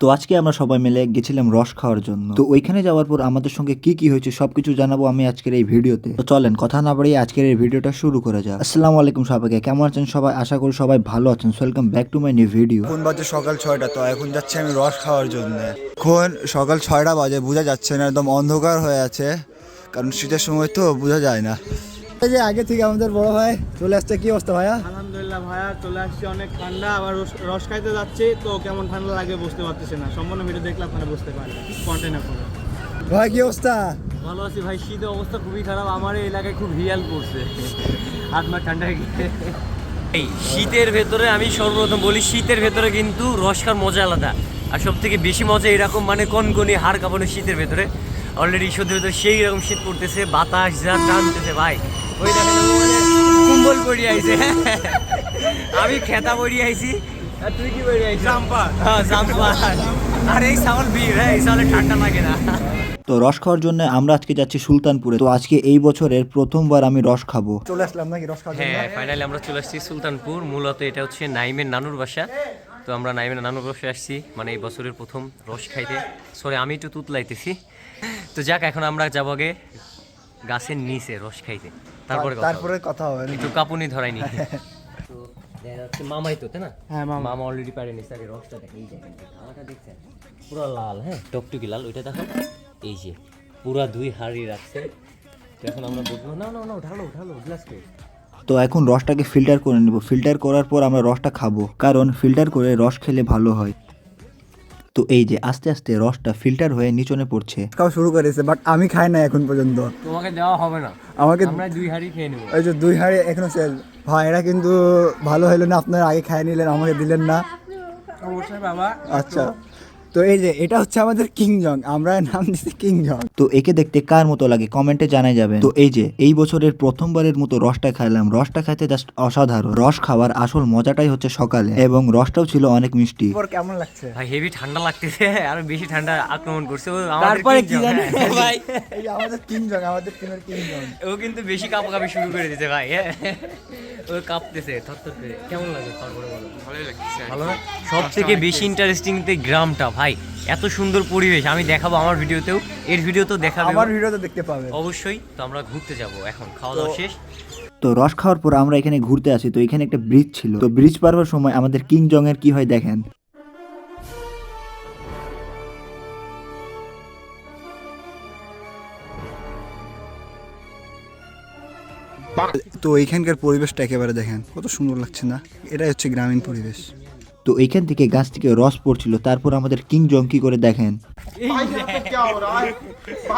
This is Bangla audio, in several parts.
তো আজকে আমরা সবাই মিলে গেছিলাম রস খাওয়ার জন্য। তো ওইখানে যাওয়ার পর আমাদের সঙ্গে কি কি হয়েছে সবকিছু জানাব আমি আজকের এই ভিডিওতে। তো চলেন, কথা না বাড়িয়ে আজকের এই ভিডিওটা শুরু করা যাক। আসসালামু আলাইকুম সবাইকে, কেমন আছেন সবাই? আশা করি সবাই ভালো আছেন। Welcome back to my new video এখন বাজে সকাল ছয়টা, তো এখন যাচ্ছি আমি রস খাওয়ার জন্য। এখন সকাল ছয়টা বাজে, বোঝা যাচ্ছে না, একদম অন্ধকার হয়ে আছে। কারণ শীতের সময় তো বোঝা যায় না। এই যে আগে থেকে আমাদের বড় ভাই চলে আসছে কি অবস্থা ভাইয়া? আলহামদুলিল্লাহ ভাইয়া চলে আসছি অনেক ঠান্ডা আবার রস- রস খাইতে যাচ্ছি তো কেমন ঠান্ডা লাগে বুঝতে পারতেছি না। সম্পূর্ণ ভিডিও দেখলে আপনারা বুঝতে পারবেন কন্টেন্ট করে ভাই কি অবস্থা? ভালো আছি ভাই শীতের অবস্থা খুবই খারাপ আমার এই এলাকায় খুব হিয়াল পড়ছে হাত মা ঠান্ডা এই শীতের ভেতরে আমি সর্বপ্রথম বলি শীতের ভেতরে কিন্তু রসকার মজা আলাদা। আর সব থেকে বেশি মজা এরকম মানে কনকনি হাড় কাঁপানো শীতের ভেতরে। অলরেডি শীতের ভেতরে সেই রকম শীত পড়তেছে বাতাস যা টানতেছে ভাই। ওই দেখেন কুম্বল পড়িয়ে আইছে আমি খেতা পড়িয়ে আইছি। আর তুই কি পড়িয়ে আইছিস? জাম্পার হ্যাঁ জাম্পার আর এই সাউন্ড বীর হ্যাঁ এই সাউন্ডে ঠান্ডা লাগে না। তো রস খাওয়ার জন্য আমরা আজকে যাচ্ছি সুলতানপুরে। তো আজকে এই বছরের প্রথমবার আমি রস খাব। চলে আসলাম নাকি রস খাওয়ার জন্য? হ্যাঁ ফাইনালি আমরা চলে আসছি সুলতানপুর। মূলত এটা হচ্ছে নাইমের নানুর বাসা। তো আমরা নাইমের নানুর বাসায় আসছি মানে এই বছরের প্রথম রস খাইতে। সরি আমি একটু তুতলাইতেছি। তো যাক এখন আমরা যাব আগে গাছের নিচে রস খাইতে। তারপরে কথা তারপরে। কথা হবে। একটু কাপুনি ধরাইনি তো দেখা মামাই তো তাই না? হ্যাঁ, মামা। মামা অলরেডি পারে নিচ্ছে আরে রসটা দেখেন এই দেখেন আমারটা দেখছেন? পুরো লাল হ্যাঁ? টকটুকি লাল ওইটা দেখো। এই যে পুরা দুই হাড়ি রাখছে। এখন আমরা বুঝব না না না ঢালো ঢালো গ্লাস তো এখন রসটাকে ফিল্টার করে নেব। ফিল্টার করার পর আমরা রসটা খাব। কারণ ফিল্টার করে রস খেলে ভালো হয়। তো এই যে আস্তে আস্তে রসটা ফিল্টার হয়ে নিচনে পড়ছে। খাওয়া শুরু করেছে বাট আমি খাই না এখন পর্যন্ত। তোমাকে দেওয়া হবে না। আমাকে আমরা দুই হাড়ি খেয়ে নেব। ওই যে দুই হাড়ি এখনও সেল ভাই এরা কিন্তু ভালো হলো না আপনারা আগে খাই নিলেন আমাকে দিলেন না। অবশ্যই বাবা আচ্ছা। তো এই যে এটা হচ্ছে আমাদের কিংজং আমরা নাম দিচ্ছি কিংজং তো একে দেখতে কার মতো লাগে কমেন্টে জানাই যাবে তো এই যে এই বছরের প্রথমবারের মতো রসটা খাইলাম। রসটা খাইতে জাস্ট অসাধারণ। রস খাওয়ার আসল মজাটাই হচ্ছে সকালে। এবং রসটাও ছিল অনেক মিষ্টি। কেমন লাগছে? ভাই হেভি ঠান্ডা লাগতেছে। আর বেশি ঠান্ডা আক্রমণ করছে। আমাদের তারপরে কি জানি? হ্যাঁ, ভাই। এই আমাদের কিংজং আমাদের টিমের কিংজং ও কিন্তু বেশি কাঁপাকাঁপি শুরু করে দিতে ভাই। হ্যাঁ। ও কাঁপতেছে থরথর করে। কেমন লাগে তারপরে বলো। ভালোই লাগছে ভালো না? সব থেকে বেশি ইন্টারেস্টিং গ্রামটা ভাই। এত সুন্দর পরিবেশ আমি দেখাবো আমার ভিডিওতেও এর ভিডিওতেও দেখাবো আমার ভিডিওতে দেখতে পাবে অবশ্যই তো আমরা ঘুরতে যাব এখন খাওয়া দাওয়া শেষ। তো রস খাওয়ার পর আমরা এখানে ঘুরতে আসি তো এখানে একটা ব্রিজ ছিল। তো ব্রিজ পার হওয়ার সময় আমাদের কিং জং এর কি হয় দেখেন। তো এইখানকার পরিবেশটা একেবারে দেখেন কত সুন্দর লাগছে না? এটাই হচ্ছে গ্রামীণ পরিবেশ। তো এইখান থেকে গাছ থেকে রস পড়ছিল। তারপর আমাদের কিং জঙ্কি করে দেখেন? আচ্ছা, আচ্ছা,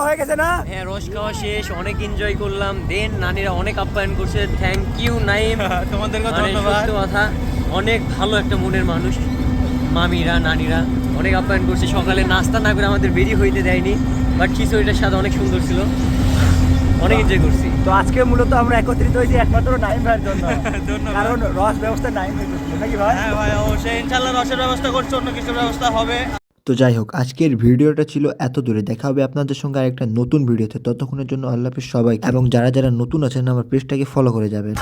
হয়ে গেছে না? হ্যাঁ রস খাওয়া শেষ। অনেক এনজয় করলাম। দেন অনেক আপ্যায়ন করছে। Thank you Naim. মানে কথা অনেক ভালো একটা মনের মানুষ। মামিরা নানিরা অনেক আপ্যায়ন করছে। সকালে নাস্তা না করে আমাদের বেরিয়ে হইতে দেয়নি বাট খিচুড়িটার স্বাদ অনেক সুন্দর ছিল। অনেক এনজয় করছি। তো আজকে মূলত আমরা একত্রিত হয়েছি একমাত্র নাইম ভাইয়ের জন্য। কারণ রস ব্যবস্থা নাইম নাকি ভাই? হ্যাঁ ভাই অবশ্যই। ইনশাল্লাহ রসের ব্যবস্থা করছে অন্য কিছুর ব্যবস্থা হবে। তো যাই হোক আজকের ভিডিওটা ছিল এত দূরে। দেখা হবে আপনাদের সঙ্গে আরেকটা নতুন ভিডিওতে। ততক্ষণের জন্য আল্লাহ হাফিজ সবাই এবং যারা যারা নতুন আছেন আমার পেজটাকে ফলো করে যাবেন।